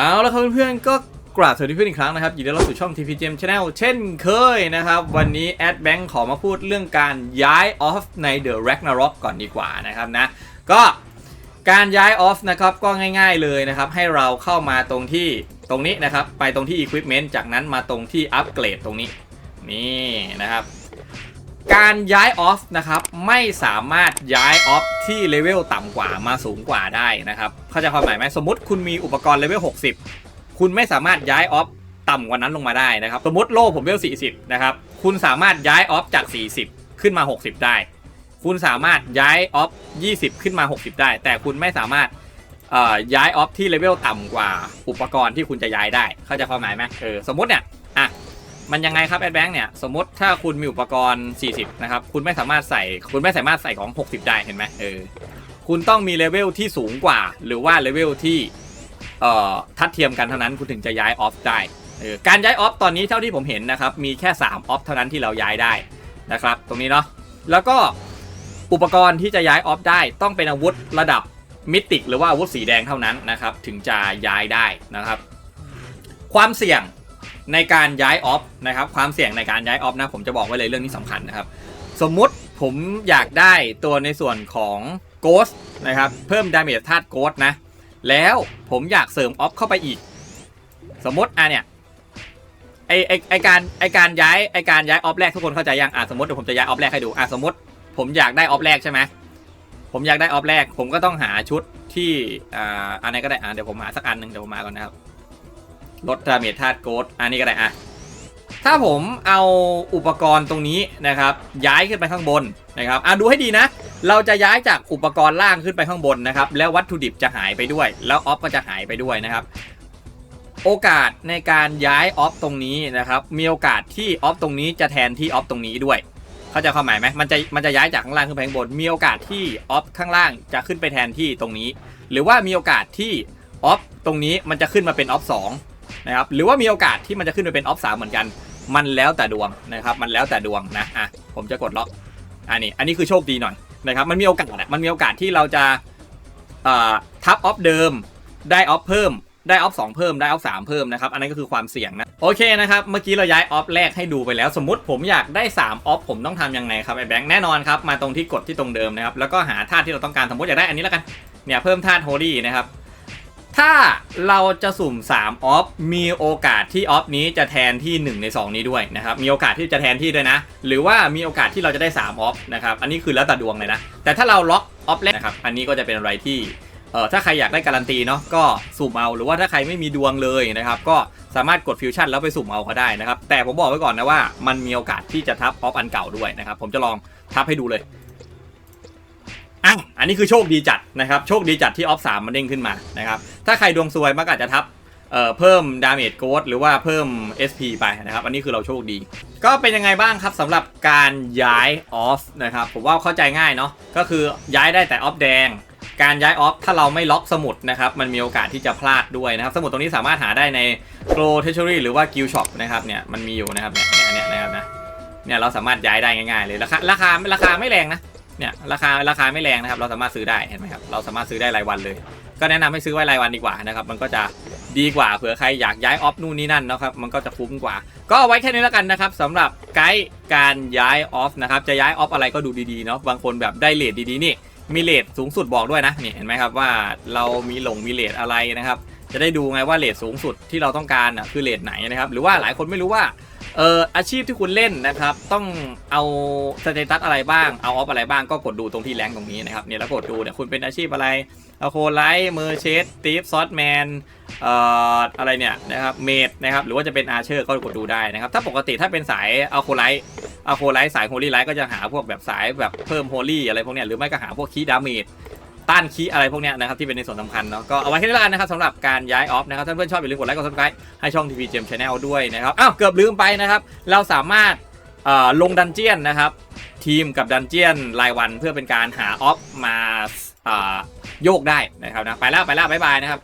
เอาละครับเพื่อนๆก็กราบสวัสดีเพื่อนอีกครั้งนะครับยินดีต้อนรับสู่ช่อง TPGM Channel เช่นเคยนะครับ วันนี้แอดแบงค์ขอมาพูดเรื่องการย้ายออฟใน The Ragnarok ก่อนดีกว่านะครับนะ ก็การย้ายออฟนะครับก็ง่ายๆเลยนะครับ ให้เราเข้ามาตรงที่ตรงนี้นะครับ ไปตรงที่ Equipment จากนั้นมาตรงที่อัปเกรดตรงนี้ นี่นะครับ การย้ายออฟนะครับไม่สามารถย้ายออฟที่เลเวลต่ำกว่ามาสูงกว่าได้นะครับเข้าใจความหมายไหมสมมติคุณมีอุปกรณ์เลเวล60 คุณไม่สามารถย้ายออฟต่ำกว่านั้นลงมาได้นะครับ สมมติโล่ผมเลเวล40 นะครับ คุณสามารถย้ายออฟจาก 40 ขึ้นมา 60 ได้ คุณสามารถย้ายออฟ20 ขึ้นมา 60 ได้ แต่คุณไม่สามารถย้ายออฟที่เลเวลต่ำกว่าอุปกรณ์ที่คุณจะย้ายได้ เข้าใจความหมายไหมเออสมมติเนี่ย มันยังไงครับแอดแบงค์เนี่ยสมมติถ้าคุณมีอุปกรณ์ 40 นะครับ คุณไม่สามารถใส่ คุณไม่สามารถใส่ของ 60 ได้เห็นไหมเออคุณต้องมีเลเวลที่สูงกว่า หรือว่าเลเวลที่เอ่อทัดเทียมกันเท่านั้นคุณถึงจะย้ายออฟได้เออการย้ายออฟตอนนี้เท่าที่ผมเห็นนะครับ มีแค่ 3 ออฟเท่านั้นที่เราย้ายได้นะครับ ตรงนี้เนาะแล้วก็อุปกรณ์ที่จะย้ายออฟได้ ต้องเป็นอาวุธระดับมิติกหรือว่าอาวุธสีแดงเท่านั้นนะครับ ถึงจะย้ายได้นะครับ ความเสี่ยง ในการย้ายออฟนะครับความเสี่ยงในการย้ายออฟนะผมจะบอกไว้เลยเรื่องนี้สำคัญนะครับ สมมุติผมอยากได้ตัวในส่วนของโกสนะครับเพิ่มดาเมจธาตุโกสนะ แล้วผมอยากเสริมออฟเข้าไปอีก สมมติอะเนี่ยไอไอไอการไอการย้ายไอการย้ายออฟแรกทุกคนเข้าใจยังอะสมมติเดี๋ยวผมจะย้ายออฟแรกให้ดูอะสมมติผมอยากได้ออฟแรกใช่ไหมผมอยากได้ออฟแรก ผมก็ต้องหาชุดที่อ่าอันไหนก็ได้อะเดี๋ยวผมหาสักอันหนึ่งเดี๋ยวผมมาก่อนนะครับ ลดดาเมจธาตุโกดอันนี้ก็ได้อะถ้าผมเอาอุปกรณ์ตรงนี้นะครับ ย้ายขึ้นไปข้างบนนะครับอะดูให้ดีนะ เราจะย้ายจากอุปกรณ์ล่างขึ้นไปข้างบนนะครับ แล้ววัตถุดิบจะหายไปด้วย แล้วออฟก็จะหายไปด้วยนะครับ โอกาสในการย้ายออฟตรงนี้นะครับ มีโอกาสที่ออฟตรงนี้จะแทนที่ออฟตรงนี้ด้วยเข้าใจความหมายไหมมันจะมันจะย้ายจากข้างล่างขึ้นไปข้างบน มีโอกาสที่ออฟข้างล่างจะขึ้นไปแทนที่ตรงนี้ หรือว่ามีโอกาสที่ออฟตรงนี้มันจะขึ้นมาเป็นออฟสอง นะครับหรือว่ามีโอกาสที่มันจะขึ้นไปเป็นออฟสามเหมือนกัน มันแล้วแต่ดวงนะครับมันแล้วแต่ดวงนะอะผมจะกดล็อกอันนี้อันนี้คือโชคดีหน่อยนะครับมันมีโอกาสอะมันมีโอกาสที่เราจะเอ่อทับออฟเดิมได้ออฟเพิ่มได้ออฟสองเพิ่มได้ออฟสามเพิ่มนะครับ อันนั้นก็คือความเสี่ยงนะ โอเคนะครับ เมื่อกี้เราย้ายออฟแรกให้ดูไปแล้ว สมมติผมอยากได้3ออฟผมต้องทำยังไงครับไอ้แบงค์แน่นอนครับ มาตรงที่กดที่ตรงเดิมนะครับ แล้วก็หาธาตุที่เราต้องการสมมติอยากได้อันนี้แล้วกันเนี่ยเพิ่มธาตุโฮลี่นะครับ ถ้าเราจะสุ่ม3ออฟมีโอกาสที่ออฟนี้จะแทนที่ 1 ใน 2 นี้ด้วยนะครับมีโอกาสที่จะแทนที่ด้วยนะ หรือว่ามีโอกาสที่เราจะได้3ออฟนะครับอันนี้คือแล้วแต่ดวงเลยนะ แต่ถ้าเราล็อกออฟแรกนะครับอันนี้ก็จะเป็นอะไรที่เอ่อถ้าใครอยากได้การันตีเนาะก็สุ่มเอาหรือว่าถ้าใครไม่มีดวงเลยนะครับก็สามารถกดฟิวชั่นแล้วไปสุ่มเอาก็ได้นะครับแต่ผมบอกไว้ก่อนนะว่ามันมีโอกาสที่จะทับออฟอันเก่าด้วยนะครับผมจะลองทับให้ดูเลย อะอันนี้คือโชคดีจัดนะครับโชคดีจัดที่ออฟสามมันเด้งขึ้นมานะครับถ้าใครดวงซวยมันก็อาจจะทับเอ่อเพิ่มดาเมจโกดหรือว่าเพิ่ม SP ไปนะครับ อันนี้คือเราโชคดี ก็เป็นยังไงบ้างครับสำหรับการย้ายออฟนะครับผมว่าเข้าใจง่ายเนาะก็คือย้ายได้แต่ออฟแดง การย้ายออฟถ้าเราไม่ล็อกสมุดนะครับมันมีโอกาสที่จะพลาดด้วยนะครับ สมุดตรงนี้สามารถหาได้ใน Pro Treasury หรือว่า Guild Shop นะครับเนี่ยมันมีอยู่นะครับเนี่ยเนี่ยเนี่ยนะครับนะเนี่ยเราสามารถย้ายได้ง่ายๆเลยราคาราคาราคาไม่แรงนะ เนี่ยราคาราคาไม่แรงนะครับ เราสามารถซื้อได้เห็นไหมครับเราสามารถซื้อได้รายวันเลย ก็แนะนำให้ซื้อไว้รายวันดีกว่านะครับมันก็จะดีกว่าเผื่อใครอยากย้ายออฟนู่นนี่นั่นนะครับมันก็จะคุ้มกว่า ก็เอาไว้แค่นี้แล้วกันนะครับสำหรับไกด์การย้ายออฟนะครับจะย้ายออฟอะไรก็ดูดีๆเนาะบางคนแบบได้เลทดีๆนี่มีเลทสูงสุดบอกด้วยนะนี่เห็นไหมครับว่าเรามีหลงมีเลทอะไรนะครับจะได้ดูไงว่าเลทสูงสุดที่เราต้องการอะคือเลทไหนนะครับหรือว่าหลายคนไม่รู้ว่า เอออาชีพที่คุณเล่นนะครับ ต้องเอาสเตตัสอะไรบ้าง เอาออฟอะไรบ้างก็กดดูตรงที่แรงตรงนี้นะครับเนี่ยแล้วกดดูเนี่ยคุณเป็นอาชีพอะไรเอาโคไลท์เมอร์เชสตีฟซอสแมนเอ่ออะไรเนี่ยนะครับเมดนะครับหรือว่าจะเป็นอาเชอร์ก็กดดูได้นะครับ ถ้าปกติถ้าเป็นสายเอาโคไลท์เอาโคไลท์สายโฮลี่ไลท์ก็จะหาพวกแบบสายแบบเพิ่มโฮลี่อะไรพวกเนี้ยหรือไม่ก็หาพวกคีดาเมจ ต้านคีย์อะไรพวกเนี้ยนะครับที่เป็นในส่วนสำคัญเนาะก็เอาไว้แค่นี้ล้วกันนะครับสำหรับการย้ายออฟนะครับถ้าเพื่อนชอบอย่าลืมกดไลค์กดซับสไครต์ให้ช่อง TV Gem Channel ด้วยนะครับอ้าวเกือบลืมไปนะครับเราสามารถเอ่อลงดันเจียนนะครับทีมกับดันเจียนรายวันเพื่อเป็นการหาออฟมาอ่อโยกได้นะครับนะไปแล้วไปแล้วบ๊ายบายนะครับ